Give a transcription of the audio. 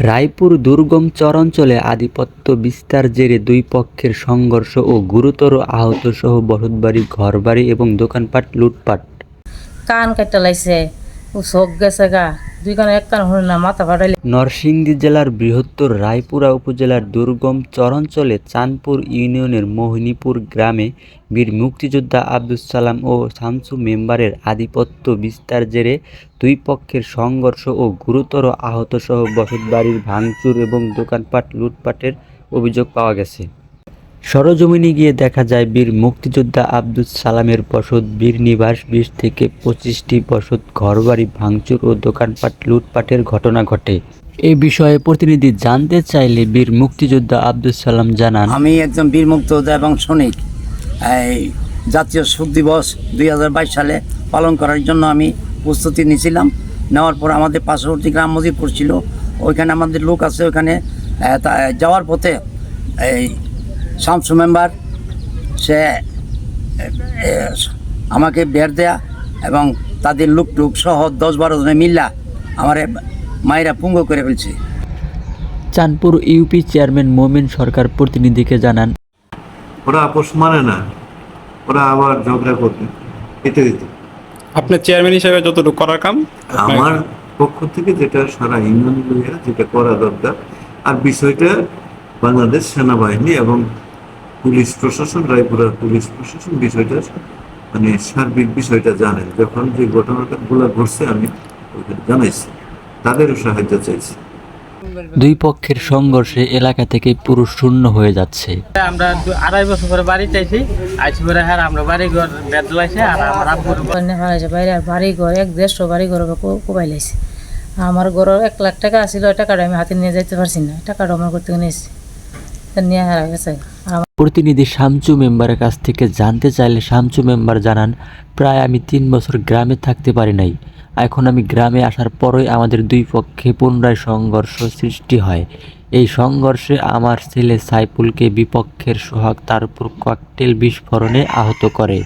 রায়পুর দুর্গম চরাঞ্চলে আধিপত্য বিস্তার জেরে দুই পক্ষের সংঘর্ষ ও গুরুতর আহত সহ বসতবাড়ি ঘরবাড়ি এবং দোকানপাট লুটপাট। কান কাটা লাইছে। ও চোখ গেছে গা। দুই এক কান হল না, মাথা ফাটাইলে। নরসিংদী জেলার বৃহত্তর রায়পুরা উপজেলার দুর্গম চরাঞ্চলে চাঁদপুর ইউনিয়নের মোহিনীপুর গ্রামে বীর মুক্তিযোদ্ধা আব্দুস সালাম ও শামসু মেম্বারের আধিপত্য বিস্তার জেরে দুই পক্ষের সংঘর্ষ ও গুরুতর আহতসহ বসতবাড়ির ভাঙচুর এবং দোকানপাট লুটপাটের অভিযোগ পাওয়া গেছে। সরজমিনে গিয়ে দেখা যায় বীর মুক্তিযোদ্ধা আব্দুস সালামের বসত বীর নিবাস বিশ থেকে পঁচিশটি বসত ঘরবাড়ি ভাঙচুর ও দোকানপাট লুটপাটের ঘটনা ঘটে। এ বিষয়ে প্রতিনিধি জানতে চাইলে বীর মুক্তিযোদ্ধা আব্দুস সালাম জানান। আমি একজন বীর মুক্তিযোদ্ধা এবং সৈনিক। এই জাতীয় শোক দিবস দুই হাজার বাইশ সালে পালন করার জন্য আমি প্রস্তুতি নিয়েছিলাম। নেওয়ার পর আমাদের পার্শ্ববর্তী গ্রাম মজিদপুর ছিল। ওইখানে আমাদের লোক আছে, ওইখানে যাওয়ার পথে এই শামসু মেম্বার সে আমাকে বের দেয়া এবং তাদের লোক টুক সহ দশ বারো জনে মিল্লা আমারে মায়েরা পুঙ্গ করে ফেলছে। চাঁদপুর ইউপি চেয়ারম্যান মোমিন সরকার প্রতিনিধিকে জানান ওরা আপোষ মানে না ওরা আবার ঝগড়া করবে এতে দিতে। আপনার চেয়ারম্যান হিসেবে যতটুকু করার কাম আমার পক্ষ থেকে যেটা সারা ইউনিয়ন যেটা করা দরকার আর বিষয়টা বাংলাদেশ সেনাবাহিনী এবং পুলিশ প্রশাসন রায়পুরার পুলিশ প্রশাসন বিষয়টা মানে সার্বিক বিষয়টা জানেন। যখন যে ঘটনাটা গুলো ঘটছে আমি জানাইছি। তাদেরও সাহায্য চাইছি। দুই পক্ষের সংঘর্ষে এলাকা থেকে পুরো শূন্য হয়ে যাচ্ছে। আমরা আড়াই বছর পরে বাড়ি চাইছি। আইসি করে হ্যাঁ আমরা বাড়ি ঘর বেদ লাইছে আর আমার আব্বুর বাইরে আর বাড়ি ঘর এক দেড়শো বাড়ি ঘর কোবাই লাইছে। আমার ঘরের এক লাখ টাকা আসছিল ওই টাকাটা আমি হাতে নিয়ে যাইতে পারছি না। টাকাটা আমার করতে নিয়েছি। নিয়ে হারা গেছে। প্রতিনিধি শামচু মেম্বারের কাছ থেকে জানতে চাইলে শামচু মেম্বার জানান, প্রায় আমি তিন বছর গ্রামে থাকতে পারি নাই। এখন আমি গ্রামে আসার পরই আমাদের দুই পক্ষে পুনরায় সংঘর্ষ সৃষ্টি হয়। এই সংঘর্ষে আমার ছেলে সাইফুলকে বিপক্ষের সোহাগ তার উপর ককটেল বিস্ফোরণে আহত করে।